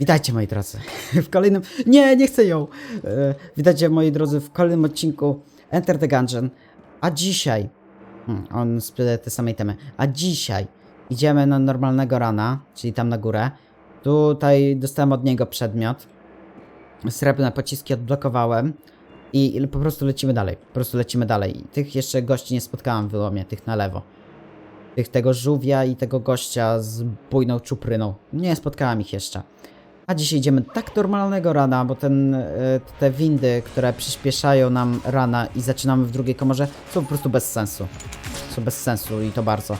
Witajcie moi drodzy w kolejnym... Nie, nie chcę ją! E, Witajcie moi drodzy w kolejnym odcinku Enter the Gungeon. A dzisiaj... Hmm, on sprzedaje te samej temy. A dzisiaj idziemy na normalnego rana, czyli tam na górę. Tutaj dostałem od niego przedmiot. Srebrne pociski odblokowałem. I po prostu lecimy dalej. Po prostu lecimy dalej. Tych jeszcze gości nie spotkałem w wyłomie, tych na lewo. Tych tego żółwia i tego gościa z bujną czupryną. Nie spotkałem ich jeszcze. A dzisiaj idziemy tak normalnego rana, bo ten, e, te windy, które przyspieszają nam rana i zaczynamy w drugiej komorze, są po prostu bez sensu. Są bez sensu i to bardzo.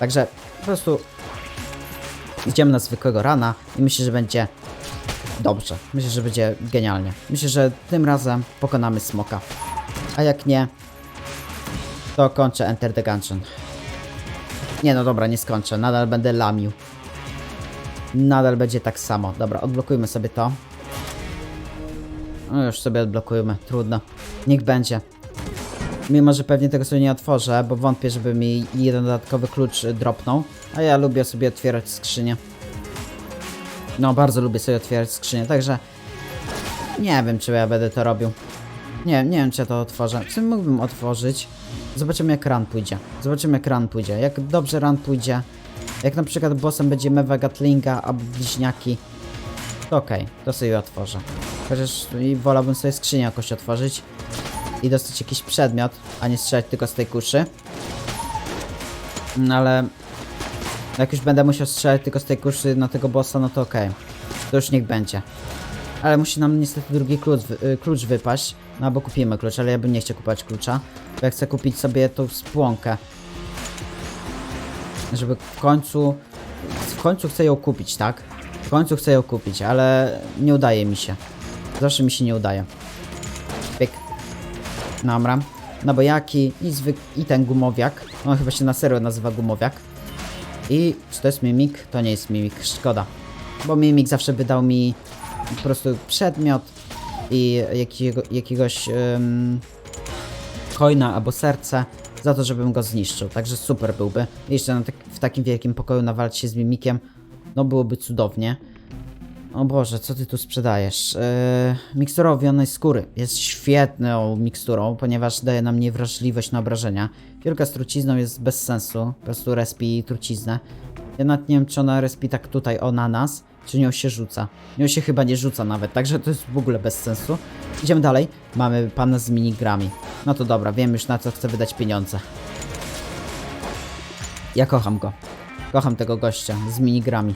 Także po prostu idziemy na zwykłego rana i myślę, że będzie dobrze. Myślę, że będzie genialnie. Myślę, że tym razem pokonamy smoka. A jak nie, to kończę Enter the Gungeon. Nie no dobra, nie skończę. Nadal będę lamił. Nadal będzie tak samo. Dobra, odblokujmy sobie to. No już sobie odblokujmy, trudno. Niech będzie. Mimo, że pewnie tego sobie nie otworzę, bo wątpię, żeby mi jeden dodatkowy klucz dropnął. A ja lubię sobie otwierać skrzynie. No, bardzo lubię sobie otwierać skrzynie, także... Nie wiem, czy ja będę to robił. Nie, nie wiem, czy ja to otworzę. W sumie mógłbym otworzyć. Zobaczymy, jak ran pójdzie. Zobaczymy, jak ran pójdzie. Jak dobrze ran pójdzie. Jak na przykład bossem będzie Mewa Gatlinga albo bliźniaki. To okej, to sobie otworzę. Chociaż wolałbym sobie skrzynię jakoś otworzyć. I dostać jakiś przedmiot, a nie strzelać tylko z tej kuszy. No ale... Jak już będę musiał strzelać tylko z tej kuszy na tego bossa, no to okej. To już niech będzie. Ale musi nam niestety drugi klucz, y, klucz wypaść. No albo kupimy klucz, ale ja bym nie chciał kupować klucza. Bo ja chcę kupić sobie tą spłonkę. Żeby w końcu... W końcu chcę ją kupić, tak? W końcu chcę ją kupić, ale nie udaje mi się. Zawsze mi się nie udaje. Pyk. Dobra. No bo jaki i, zwyk i ten gumowiak. On chyba się na serio nazywa gumowiak. I czy to jest mimik? To nie jest mimik, szkoda. Bo mimik zawsze wydał mi po prostu przedmiot i jakiego, jakiegoś coina albo serce za to, żebym go zniszczył. Także super byłby. Jeszcze tak, w takim wielkim pokoju nawalać się z mimikiem, no byłoby cudownie. O Boże, co ty tu sprzedajesz? Yy, mikstura owionej skóry. Jest świetną miksturą, ponieważ daje nam niewrażliwość na obrażenia. Piórka z trucizną jest bez sensu, po prostu respi truciznę. Ja nawet nie wiem, czy ona respi tak tutaj o na nas, czy nią się rzuca. Nią się chyba nie rzuca nawet, także to jest w ogóle bez sensu. Idziemy dalej. Mamy pana z minigrami. No to dobra, wiem już na co chcę wydać pieniądze. Ja kocham go. Kocham tego gościa z minigrami.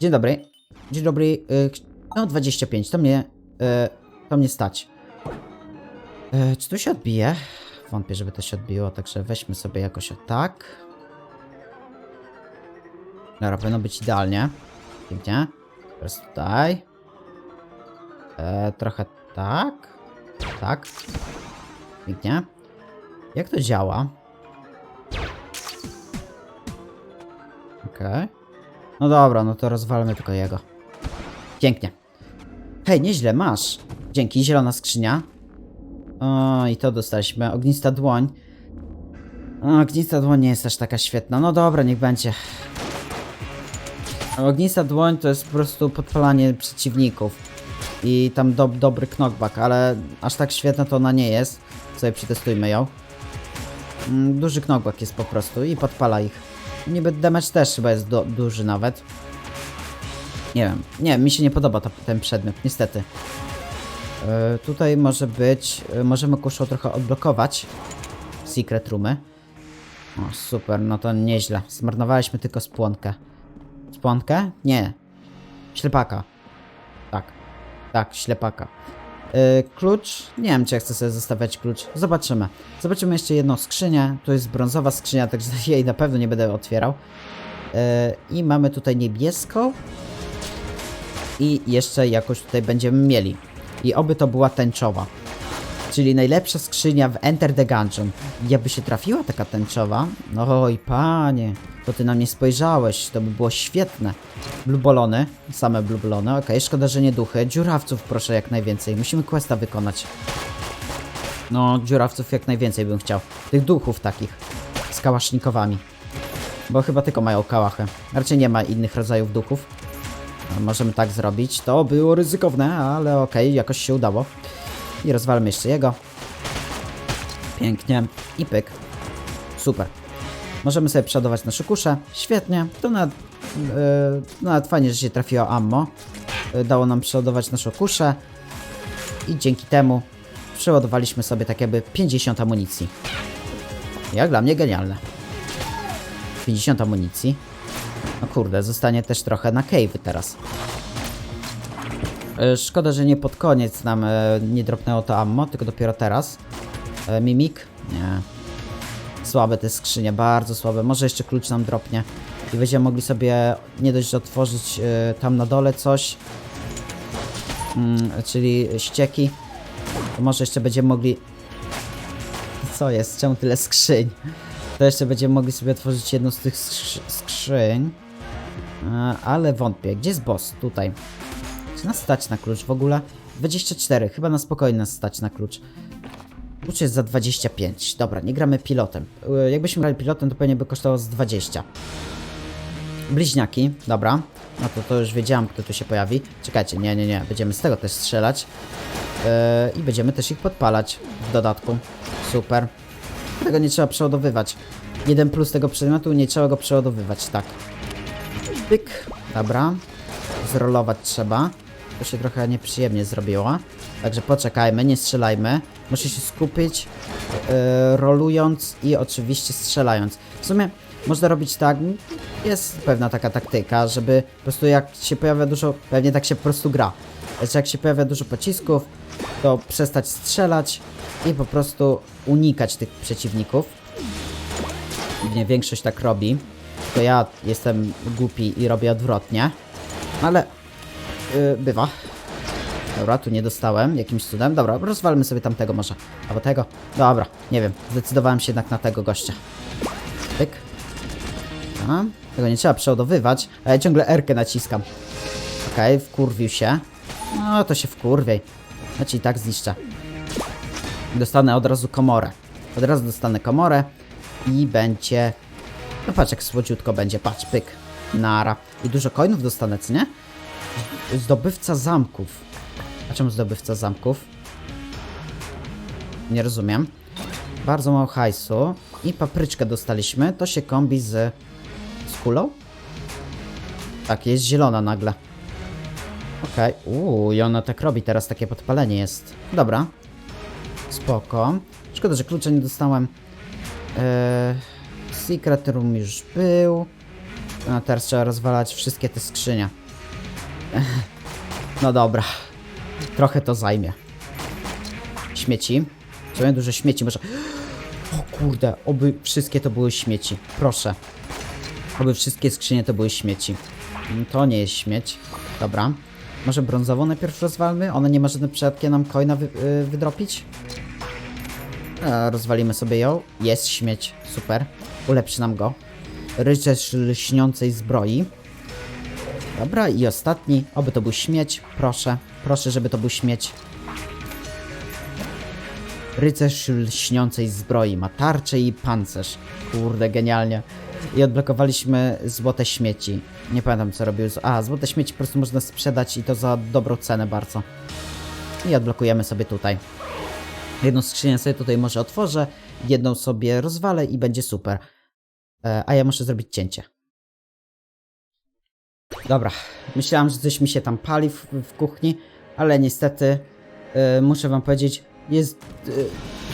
Dzień dobry. Dzień dobry. y, No 25, to mnie... y, To mnie stać. Y, Czy to się odbije? Wątpię, żeby to się odbiło, także weźmy sobie jakoś tak. Dobra, powinno być idealnie. Pięknie. Teraz tutaj. E, trochę tak. Tak. Pięknie. Jak to działa? Okej. No dobra, no to rozwalmy tylko jego. Pięknie. Hej, nieźle, masz. Dzięki, zielona skrzynia. O, i to dostaliśmy. Ognista dłoń. O, ognista dłoń nie jest aż taka świetna. No dobra, niech będzie. Ognista dłoń to jest po prostu podpalanie przeciwników. I tam do, dobry knockback, ale aż tak świetna to ona nie jest. Sobie przetestujmy ją. Mm, Duży knockback jest po prostu i podpala ich. Niby damage też chyba jest do, duży nawet. Nie wiem. Nie, mi się nie podoba to, ten przedmiot, niestety. Yy, tutaj może być... Yy, możemy kuszą trochę odblokować. Secret roomy. O, super, no to nieźle. Zmarnowaliśmy tylko spłonkę. Spłonkę? Nie. Ślepaka. Tak. Tak, ślepaka. Yy, klucz? Nie wiem, czy ja chcę sobie zostawiać klucz. Zobaczymy. Zobaczymy jeszcze jedną skrzynię. Tu jest brązowa skrzynia, także jej na pewno nie będę otwierał. Yy, I mamy tutaj niebieską. I jeszcze jakoś tutaj będziemy mieli. I oby to była tęczowa. Czyli najlepsza skrzynia w Enter the Gungeon. Jakby się trafiła taka tęczowa, no oj panie, to ty na mnie spojrzałeś, to by było świetne. Blubolony, same blubolony, okej, szkoda, że nie duchy. Dziurawców proszę jak najwięcej, musimy questa wykonać. No, dziurawców jak najwięcej bym chciał. Tych duchów takich, z kałasznikowami. Bo chyba tylko mają kałachę. Raczej nie ma innych rodzajów duchów. Możemy tak zrobić. To było ryzykowne, ale okej, jakoś się udało. I rozwalmy jeszcze jego. Pięknie. I pyk. Super. Możemy sobie przeładować nasze kusze. Świetnie. To nawet, yy, nawet fajnie, że się trafiło ammo. Yy, dało nam przeładować nasze kusze. I dzięki temu przeładowaliśmy sobie tak jakby 50 amunicji. Jak dla mnie genialne. 50 amunicji. No kurde, zostanie też trochę na cave teraz. E, Szkoda, że nie pod koniec nam e, nie dropnęło to ammo, tylko dopiero teraz. E, mimik? Nie. Słabe te skrzynie, bardzo słabe. Może jeszcze klucz nam dropnie. I będziemy mogli sobie nie dość, otworzyć tam na dole coś. Mm, czyli ścieki. To może jeszcze będziemy mogli... Co jest? Czemu tyle skrzyń? To jeszcze będziemy mogli sobie otworzyć jedną z tych skrzy skrzyń. Ale wątpię. Gdzie jest boss? Tutaj. Nas stać na klucz w ogóle? 24. Chyba na spokojnie nas stać na klucz. Klucz jest za 25. Dobra, nie gramy pilotem. E, Jakbyśmy grali pilotem, to pewnie by kosztowało z 20. Bliźniaki, dobra. No to, to już wiedziałam, kto tu się pojawi. Czekajcie, nie, nie, nie. Będziemy z tego też strzelać. E, I będziemy też ich podpalać w dodatku. Super. Tego nie trzeba przeładowywać. Jeden plus tego przedmiotu, nie trzeba go przeładowywać, tak. Pyk. Dobra. Zrolować trzeba. To się trochę nieprzyjemnie zrobiło. Także poczekajmy, nie strzelajmy. Muszę się skupić, yy, rolując i oczywiście strzelając. W sumie można robić tak, jest pewna taka taktyka, żeby po prostu jak się pojawia dużo, pewnie tak się po prostu gra. Że jak się pojawia dużo pocisków, to przestać strzelać i po prostu unikać tych przeciwników. Pewnie większość tak robi. To ja jestem głupi i robię odwrotnie. Ale yy, bywa. Dobra, tu nie dostałem jakimś cudem. Dobra, rozwalmy sobie tamtego może. Albo tego. Dobra, nie wiem. Zdecydowałem się jednak na tego gościa. Pyk. A, tego nie trzeba przeładowywać, a ja ciągle R-kę naciskam. Okej, wkurwił się. No, to się wkurwiej. Ci i tak zniszczę. Dostanę od razu komorę. Od razu dostanę komorę i będzie... No patrz jak słodziutko będzie, patrz, pyk. Nara. I dużo coinów dostanę, co nie? Zdobywca zamków. A czemu zdobywca zamków? Nie rozumiem. Bardzo mało hajsu. I papryczkę dostaliśmy. To się kombi z... z kulą? Tak, jest zielona nagle. Okej. Uuu, i ona tak robi teraz, takie podpalenie jest. Dobra. Spoko. Szkoda, że klucza nie dostałem. Eee, secret room już był. A teraz trzeba rozwalać wszystkie te skrzynie. No dobra. Trochę to zajmie. Śmieci. Co dużo śmieci, może... O kurde, oby wszystkie to były śmieci. Proszę. Oby wszystkie skrzynie to były śmieci. Mm, To nie jest śmieć. Dobra. Może brązową najpierw rozwalmy? Ona nie ma żadnym przypadkiem nam coina wy, yy, wydropić? E, rozwalimy sobie ją. Jest śmieć. Super. Ulepszy nam go. Rycerz lśniącej zbroi. Dobra, i ostatni. Oby to był śmieć. Proszę. Proszę, żeby to był śmieć. Rycerz lśniącej zbroi. Ma tarczę i pancerz. Kurde, genialnie. I odblokowaliśmy złote śmieci. Nie pamiętam co robił. A, złote śmieci po prostu można sprzedać i to za dobrą cenę bardzo. I odblokujemy sobie tutaj. Jedną skrzynię sobie tutaj może otworzę, jedną sobie rozwalę i będzie super. E, a ja muszę zrobić cięcie. Dobra, myślałam, że coś mi się tam pali w, w kuchni, ale niestety e, muszę wam powiedzieć, jest e,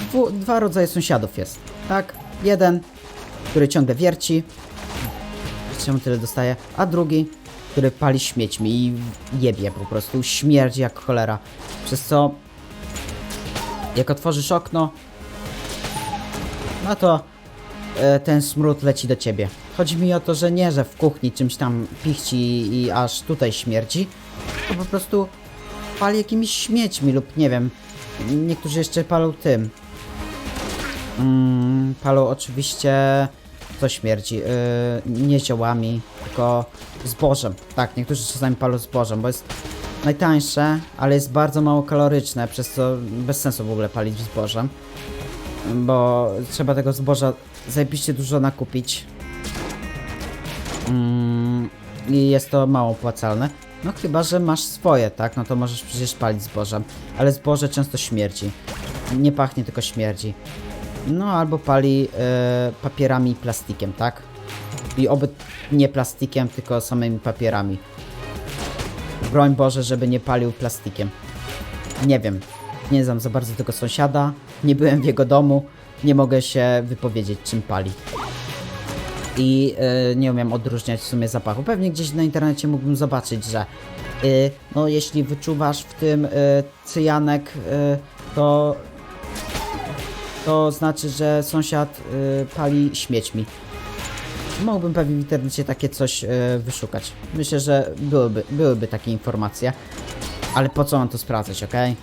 dwu, dwa rodzaje sąsiadów jest. Tak, jeden, który ciągle wierci, czemu tyle dostaje, a drugi, który pali śmiećmi i jebie po prostu, śmierdzi jak cholera. Przez co jak otworzysz okno, no to e, ten smród leci do ciebie. Chodzi mi o to, że nie, że w kuchni czymś tam pichci i aż tutaj śmierdzi, to po prostu pali jakimiś śmiećmi lub nie wiem. Niektórzy jeszcze palą tym. Mm, palą oczywiście co śmierdzi. Yy, nie ziołami, tylko zbożem. Tak, niektórzy czasami palą zbożem, bo jest najtańsze, ale jest bardzo mało kaloryczne, przez co bez sensu w ogóle palić zbożem. Bo trzeba tego zboża zajebiście dużo nakupić. Mm, I jest to mało opłacalne. No chyba, że masz swoje, tak? No to możesz przecież palić zbożem. Ale zboże często śmierdzi. Nie pachnie, tylko śmierdzi. No albo pali e, papierami i plastikiem, tak? I oby nie plastikiem, tylko samymi papierami. Broń Boże, żeby nie palił plastikiem. Nie wiem. Nie znam za bardzo tego sąsiada. Nie byłem w jego domu. Nie mogę się wypowiedzieć, czym pali. I e, nie umiem odróżniać w sumie zapachu. Pewnie gdzieś na internecie mógłbym zobaczyć, że e, no jeśli wyczuwasz w tym e, cyjanek, e, to to znaczy, że sąsiad y, pali śmiećmi. Mógłbym pewnie w internecie takie coś y, wyszukać. Myślę, że byłyby, byłyby takie informacje. Ale po co mam to sprawdzać, okej?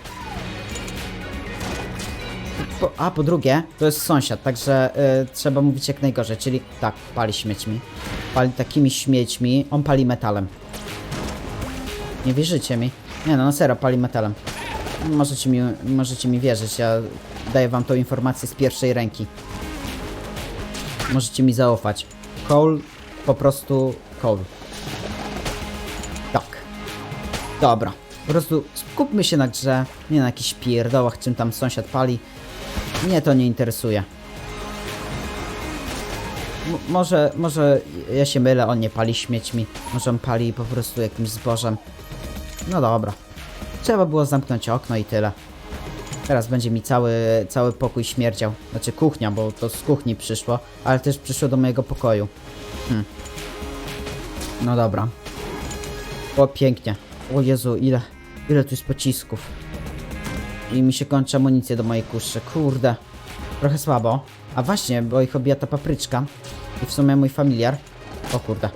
Po, a po drugie, to jest sąsiad, także y, trzeba mówić jak najgorzej, czyli tak, pali śmiećmi. Pali takimi śmiećmi, on pali metalem. Nie wierzycie mi? Nie no, na serio, pali metalem. Możecie mi, możecie mi wierzyć, ja daję wam tą informację z pierwszej ręki. Możecie mi zaufać. Cole, po prostu Cole. Tak. Dobra. Po prostu skupmy się na grze, nie na jakichś pierdołach, czym tam sąsiad pali. Mnie to nie interesuje. M może, może ja się mylę, on nie pali śmiećmi. Może on pali po prostu jakimś zbożem. No dobra. Trzeba było zamknąć okno i tyle. Teraz będzie mi cały, cały pokój śmierdział. Znaczy kuchnia, bo to z kuchni przyszło, ale też przyszło do mojego pokoju. Hmm. No dobra. O, pięknie. O Jezu, ile, ile tu jest pocisków. I mi się kończy amunicja do mojej kuszy. Kurde. Trochę słabo. A właśnie, bo ich obija ta papryczka. I w sumie mój familiar. O kurde.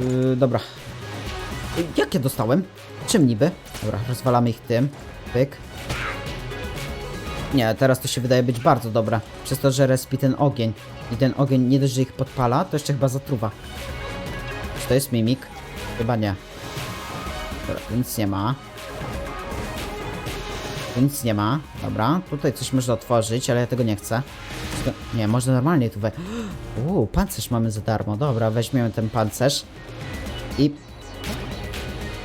Yy, dobra. Jak ja dostałem? Czym niby? Dobra, rozwalamy ich tym. Pyk. Nie, teraz to się wydaje być bardzo dobre. Przez to, że respi ten ogień. I ten ogień nie dość, że ich podpala, to jeszcze chyba zatruwa. Czy to jest mimik? Chyba nie. Dobra, nic nie ma. Nic nie ma. Dobra, tutaj coś można otworzyć, ale ja tego nie chcę. Nie, można normalnie tu we... Uuu, pancerz mamy za darmo. Dobra, weźmiemy ten pancerz. I...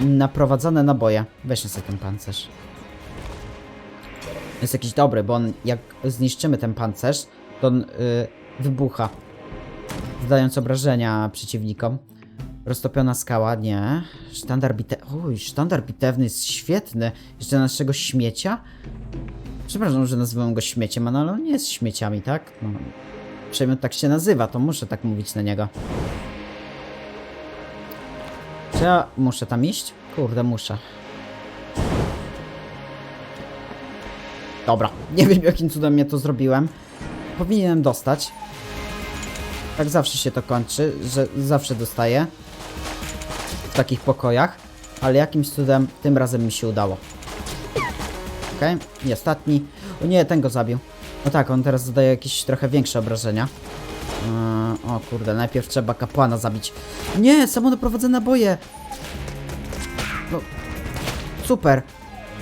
Naprowadzone naboje. Weźmy sobie ten pancerz jest jakiś dobry, bo on jak zniszczymy ten pancerz, to on y, wybucha, zadając obrażenia przeciwnikom. Roztopiona skała, nie. Sztandar bitewny. Uj, sztandar bitewny jest świetny. Jeszcze naszego śmiecia? Przepraszam, że nazywam go śmieciem, ale on nie jest śmieciami, tak? No, przedmiot tak się nazywa, to muszę tak mówić na niego. Czy ja muszę tam iść? Kurde, muszę. Dobra, nie wiem jakim cudem ja to zrobiłem. Powinienem dostać. Tak zawsze się to kończy, że zawsze dostaję w takich pokojach, ale jakimś cudem tym razem mi się udało. Okej, i ostatni. O nie, ten go zabił. No tak, on teraz zadaje jakieś trochę większe obrażenia. Yy, o kurde, najpierw trzeba kapłana zabić. Nie, samo naprowadzone naboje! No, super.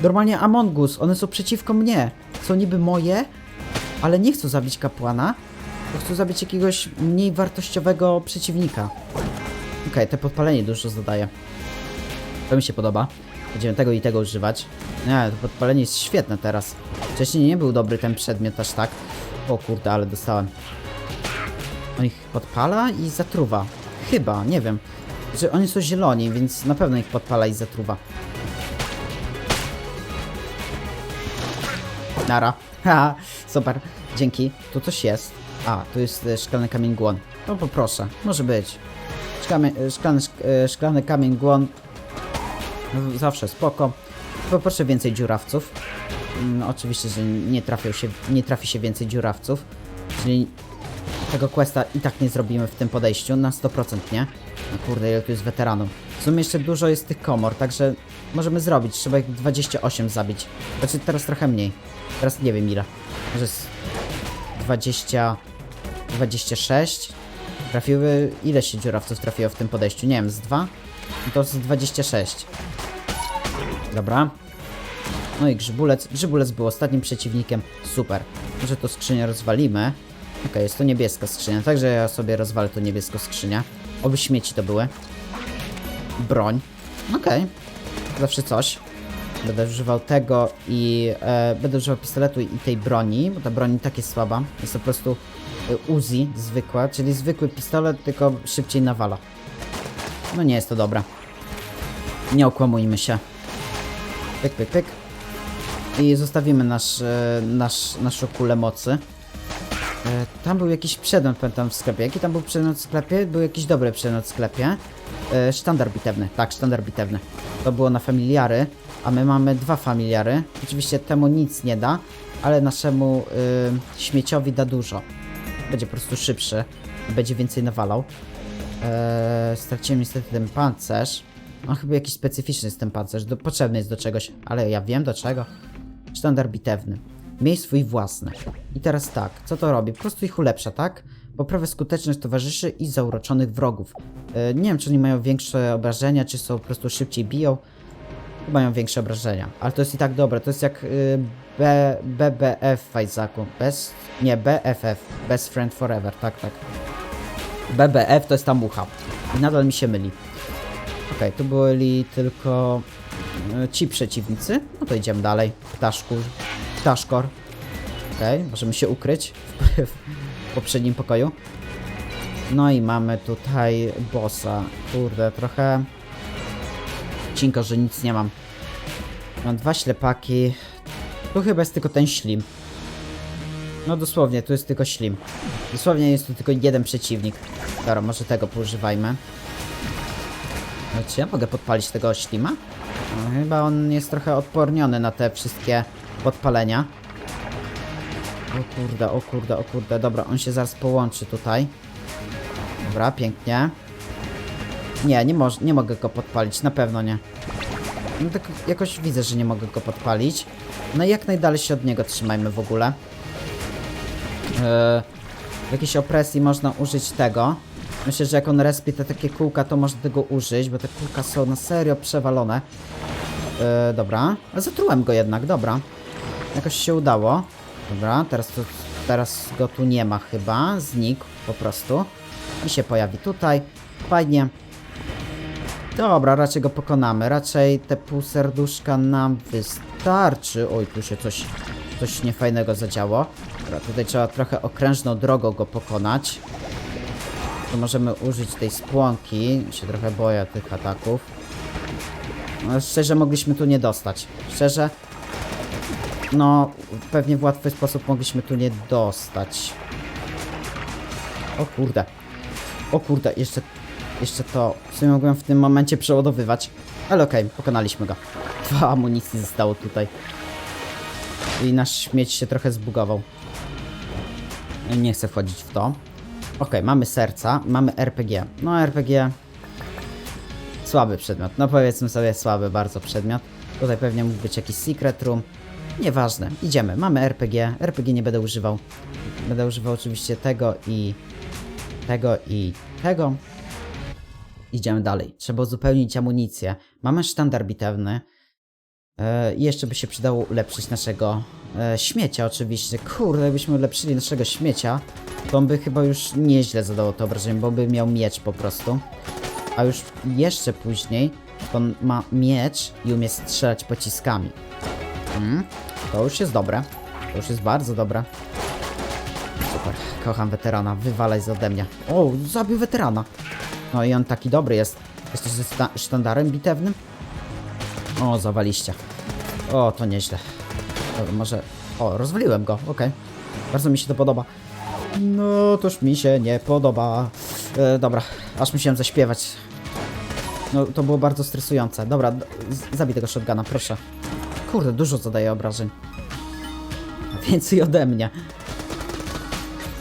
Normalnie Among Us, one są przeciwko mnie. Są niby moje, ale nie chcą zabić kapłana, bo chcą zabić jakiegoś mniej wartościowego przeciwnika. Okej, te podpalenie dużo zadaje. To mi się podoba. Będziemy tego i tego używać. Nie, to podpalenie jest świetne teraz. Wcześniej nie był dobry ten przedmiot aż tak. O kurde, ale dostałem. On ich podpala i zatruwa. Chyba, nie wiem. Że oni są zieloni, więc na pewno ich podpala i zatruwa. Nara. Haha, super. Dzięki. Tu coś jest. A, tu jest e, szklany kamień głon. No poproszę. Może być. E, szklany, szk- e, szklany kamień. No, Zawsze spoko. Poproszę więcej dziurawców. Mm, oczywiście, że nie, się, nie trafi się więcej dziurawców. Czyli tego questa i tak nie zrobimy w tym podejściu, na 100% nie. No kurde, ile tu jest weteranów. W sumie jeszcze dużo jest tych komor, także możemy zrobić. Trzeba ich 28 zabić. Znaczy teraz trochę mniej. Teraz nie wiem ile. Może z 20... 26? Trafiły... Ile się dziurawców trafiło w tym podejściu? Nie wiem, z 2? No to z 26. Dobra. No i grzybulec. Grzybulec był ostatnim przeciwnikiem. Super. Może to skrzynię rozwalimy. Okej, jest to niebieska skrzynia, także ja sobie rozwalę to niebieską skrzynię. Oby śmieci to były. Broń. Okej. Zawsze coś. Będę używał tego i e, będę używał pistoletu i tej broni, bo ta broń tak jest słaba. Jest po prostu Uzi zwykła, czyli zwykły pistolet, tylko szybciej nawala. No nie jest to dobre. Nie okłamujmy się. Pyk, pyk, pyk. I zostawimy nasz, e, nasz, naszą kulę mocy. E, Tam był jakiś przedmiot, pamiętam, w sklepie. Jaki tam był przedmiot w sklepie? Był jakiś dobry przedmiot w sklepie. E, Sztandar bitewny, tak, sztandar bitewny. To było na familiary, a my mamy dwa familiary. Oczywiście temu nic nie da, ale naszemu y, śmieciowi da dużo. Będzie po prostu szybszy i będzie więcej nawalał. Eee, straciłem niestety ten pancerz. On chyba jakiś specyficzny jest ten pancerz, do, potrzebny jest do czegoś, ale ja wiem do czego. Sztandar bitewny. Miej swój własny. I teraz tak, co to robi? Po prostu ich ulepsza, tak? Poprawia skuteczność towarzyszy i zauroczonych wrogów. E, nie wiem, czy oni mają większe obrażenia, czy są po prostu szybciej biją. Mają większe obrażenia, ale to jest i tak dobre. To jest jak y, B, BBF w Fajzaku. Bez. Nie, BFF. Best Friend Forever, tak, tak. BBF to jest ta mucha. I nadal mi się myli. Okej, tu byli tylko y, ci przeciwnicy. No to idziemy dalej. Ptaszku. Ptaszkor. Okej, możemy się ukryć w, w poprzednim pokoju. No i mamy tutaj bossa. Kurde, trochę cinko, że nic nie mam. Mam dwa ślepaki. Tu chyba jest tylko ten ślim. No dosłownie, tu jest tylko ślim. Dosłownie jest tu tylko jeden przeciwnik. Dobra, może tego poużywajmy. No, czy ja mogę podpalić tego ślima? No, chyba on jest trochę odporniony na te wszystkie podpalenia. O kurde, o kurde, o kurde. Dobra, on się zaraz połączy tutaj. Dobra, pięknie. Nie, nie, nie mogę go podpalić, na pewno nie. No tak jakoś widzę, że nie mogę go podpalić. No i jak najdalej się od niego trzymajmy w ogóle. Eee, w jakiejś opresji można użyć tego. Myślę, że jak on respi te takie kółka, to można tego użyć, bo te kółka są na serio przewalone. Eee, dobra. Zatrułem go jednak, dobra. Jakoś się udało. Dobra, teraz, to, teraz go tu nie ma chyba. Znikł po prostu. I się pojawi tutaj. Fajnie. Dobra, raczej go pokonamy. Raczej te pół serduszka nam wystarczy. Oj, tu się coś, coś niefajnego zadziało. Dobra, tutaj trzeba trochę okrężną drogą go pokonać. Tu możemy użyć tej spłonki. Się trochę boję tych ataków. No, szczerze mogliśmy tu nie dostać. Szczerze. No, pewnie w łatwy sposób mogliśmy tu nie dostać. O kurde. O kurde, jeszcze, jeszcze to. W sumie mogłem w tym momencie przeładowywać. Ale okej, pokonaliśmy go. Dwa amunicji zostało tutaj. I nasz śmieć się trochę zbugował. Nie chcę wchodzić w to. Okej, mamy serca, mamy RPG. No RPG... Słaby przedmiot. No powiedzmy sobie słaby bardzo przedmiot. Tutaj pewnie mógł być jakiś secret room. Nieważne, idziemy. Mamy RPG. RPG nie będę używał. Będę używał oczywiście tego i tego i tego. Idziemy dalej. Trzeba uzupełnić amunicję. Mamy sztandar bitewny. E, I jeszcze by się przydało ulepszyć naszego e, śmiecia oczywiście. Kurde, jakbyśmy ulepszyli naszego śmiecia, to on by chyba już nieźle zadało to obrażenie, bo by miał miecz po prostu. A już jeszcze później on ma miecz i umie strzelać pociskami. Mm, to już jest dobre. To już jest bardzo dobre. Super, kocham weterana, wywalaj z ode mnie. O, zabił weterana. No i on taki dobry jest. Jesteś ze sta- sztandarem bitewnym? O, zawaliście. O, to nieźle. Dobra, może... O, rozwaliłem go, okej. Bardzo mi się to podoba. No, toż mi się nie podoba. E, dobra, aż musiałem zaśpiewać. No, to było bardzo stresujące. Dobra, zabij tego shotguna, proszę. Kurde, dużo zadaje obrażeń. Więcej ode mnie.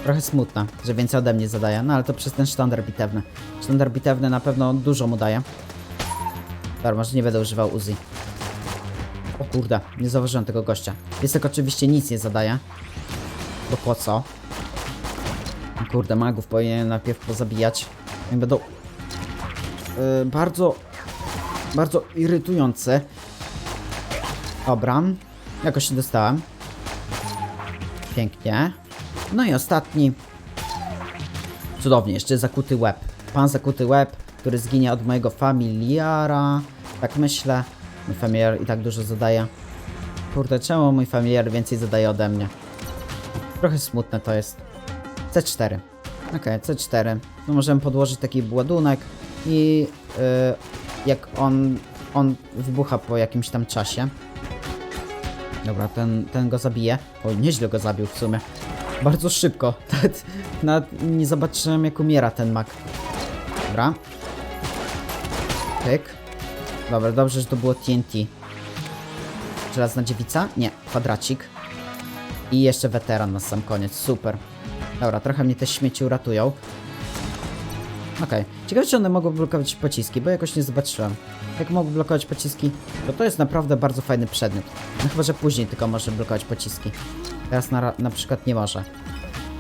Trochę smutne, że więcej ode mnie zadaje, no ale to przez ten sztandar bitewny. Sztandar bitewny na pewno dużo mu daje. Dobra, może nie będę używał Uzi. O kurde, nie zauważyłem tego gościa. Piesek oczywiście nic nie zadaje. Bo po co? Kurde, magów powinien najpierw pozabijać. I będą... Yy, bardzo... Bardzo irytujące. Dobra. Jakoś się dostałem. Pięknie. No i ostatni. Cudownie, jeszcze zakuty łeb. Pan zakuty łeb, który zginie od mojego familiara. Tak myślę. Mój familiar i tak dużo zadaje. Kurde, czemu mój familiar więcej zadaje ode mnie? Trochę smutne to jest. C4. Okej, C4. No możemy podłożyć taki ładunek i yy, jak on, on wybucha po jakimś tam czasie. Dobra, ten, ten go zabije. O, nieźle go zabił w sumie. Bardzo szybko. Nawet nie zobaczyłem jak umiera ten mak. Dobra. Pyk. Dobra, dobrze, że to było TNT. Żelazna dziewica? Nie, kwadracik. I jeszcze weteran na sam koniec, super. Dobra, trochę mnie te śmieci uratują. Okej. Ciekawe, czy one mogą blokować pociski, bo jakoś nie zobaczyłem. Jak mogą blokować pociski, to to jest naprawdę bardzo fajny przedmiot. No chyba, że później tylko może blokować pociski. Teraz na, na przykład nie może.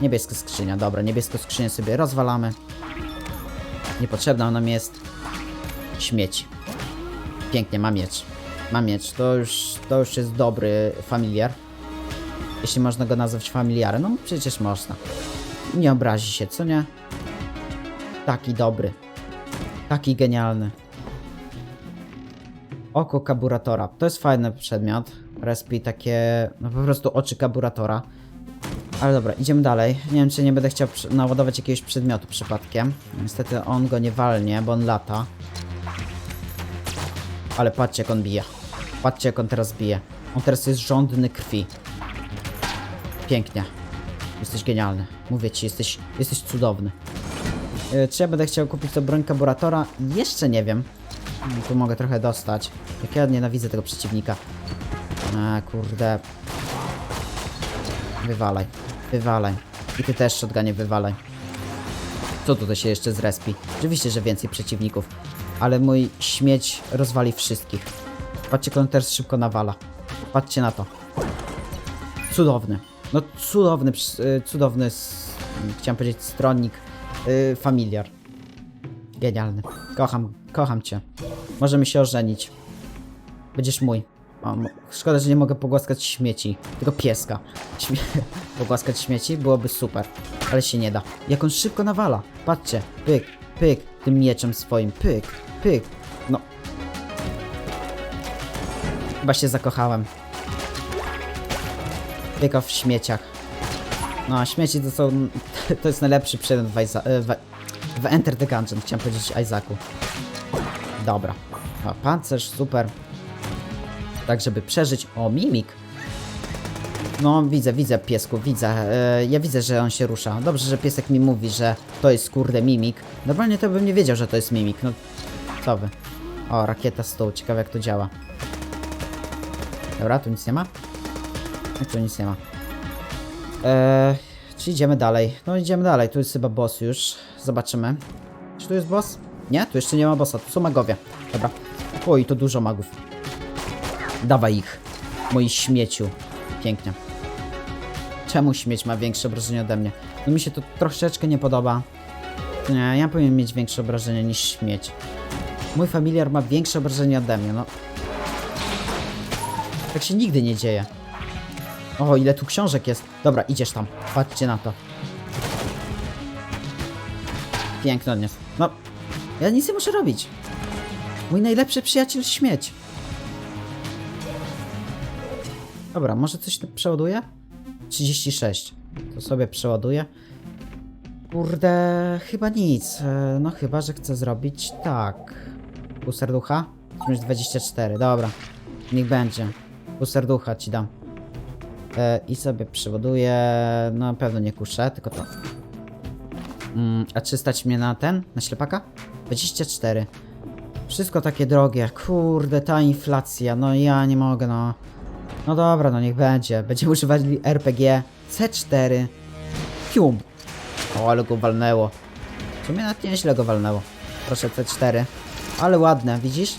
Niebieska skrzynia, dobra, niebieską skrzynię sobie rozwalamy. Niepotrzebna nam jest. Śmieci. Pięknie, ma miecz. Ma miecz, to już, to już jest dobry familiar. Jeśli można go nazwać familiarem, no przecież można. Nie obrazi się, co nie? Taki dobry. Taki genialny. Oko kaburatora. To jest fajny przedmiot. Respi takie, no po prostu oczy kaburatora. Ale dobra, idziemy dalej. Nie wiem, czy nie będę chciał naładować jakiegoś przedmiotu przypadkiem. Niestety on go nie walnie, bo on lata. Ale patrzcie, jak on bije. Patrzcie, jak on teraz bije. On teraz jest żądny krwi. Pięknie. Jesteś genialny. Mówię ci, jesteś, jesteś cudowny. Yy, czy ja będę chciał kupić to broń kaburatora? Jeszcze nie wiem. Mm, Tu mogę trochę dostać. Jak ja nienawidzę tego przeciwnika. A, kurde. Wywalaj. Wywalaj. I ty też, shotgunie, wywalaj. Co tutaj się jeszcze zrespi? Oczywiście, że więcej przeciwników. Ale mój śmieć rozwali wszystkich. Patrzcie, teraz szybko nawala. Patrzcie na to. Cudowny. No cudowny, y, cudowny, s- chciałem powiedzieć stronnik, y, familiar. Genialny. Kocham, kocham cię. Możemy się ożenić. Będziesz mój. O, szkoda, że nie mogę pogłaskać śmieci. Tylko pieska. Śmie pogłaskać śmieci byłoby super. Ale się nie da. Jak on szybko nawala. Patrzcie. Pyk, pyk. Tym mieczem swoim. Pyk, pyk. No. Chyba się zakochałem. Tylko w śmieciach. No, śmieci to są... To jest najlepszy przedmiot w, e, w, w Enter the Gungeon, chciałem powiedzieć Isaacu. Dobra. O, pancerz, super. Tak, żeby przeżyć. O, mimik. No, widzę, widzę piesku, widzę. E, ja widzę, że on się rusza. Dobrze, że piesek mi mówi, że to jest kurde mimik. Normalnie to bym nie wiedział, że to jest mimik. No, co wy? O, rakieta stół. Ciekawe jak to działa. Dobra, tu nic nie ma? Tu nic nie ma. Eee, czy idziemy dalej? No idziemy dalej, tu jest chyba boss już. Zobaczymy. Czy tu jest boss? Nie, tu jeszcze nie ma bossa, tu są magowie. Dobra. Oj, to dużo magów. Dawaj ich. Moi śmieciu. Pięknie. Czemu śmieć ma większe obrażenie ode mnie? No mi się to troszeczkę nie podoba. Nie, ja powinien mieć większe obrażenie niż śmieć. Mój familiar ma większe obrażenie ode mnie, no. Tak się nigdy nie dzieje. O, ile tu książek jest. Dobra, idziesz tam. Patrzcie na to. Piękno nie. No, ja nic nie muszę robić. Mój najlepszy przyjaciel śmieć. Dobra, może coś tu przeładuję? 36. To sobie przeładuję. Kurde, chyba nic. E, No chyba, że chcę zrobić tak. Pół serducha? Mieć 24, dobra. Niech będzie. Pół ci dam. E, I sobie przeładuję. No na pewno nie kuszę, tylko to. Mm, a czy stać mnie na ten? Na ślepaka? 24. Wszystko takie drogie. Kurde, ta inflacja. No ja nie mogę, no. No dobra, no niech będzie. Będziemy używali RPG C4. Pium. O, ale go walnęło. W sumie nawet nieźle go walnęło. Proszę C4. Ale ładne, widzisz?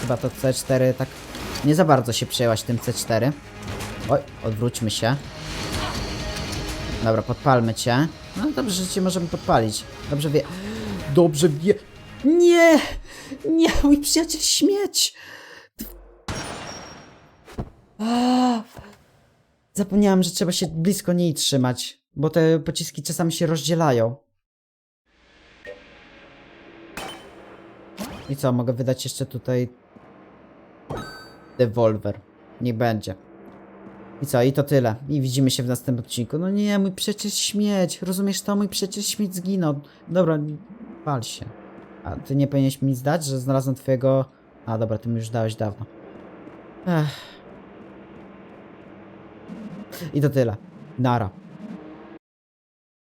Chyba to C4 tak nie za bardzo się przejęłaś tym C4. Oj, odwróćmy się. Dobra, podpalmy cię. No dobrze, że cię możemy podpalić. Dobrze wie... Dobrze wie... Nie! Nie, mój przyjaciel śmieć! A! Zapomniałem, że trzeba się blisko niej trzymać, bo te pociski czasami się rozdzielają. I co, mogę wydać jeszcze tutaj... Devolver. Niech będzie. I co, i to tyle. I widzimy się w następnym odcinku. No nie, mój przecież śmieć. Rozumiesz to? Mój przecież śmieć zginął. Dobra, pal się. A ty nie powinieneś mi zdać, że znalazłem twojego... A dobra, ty mi już dałeś dawno. Ech. I to tyle. Nara.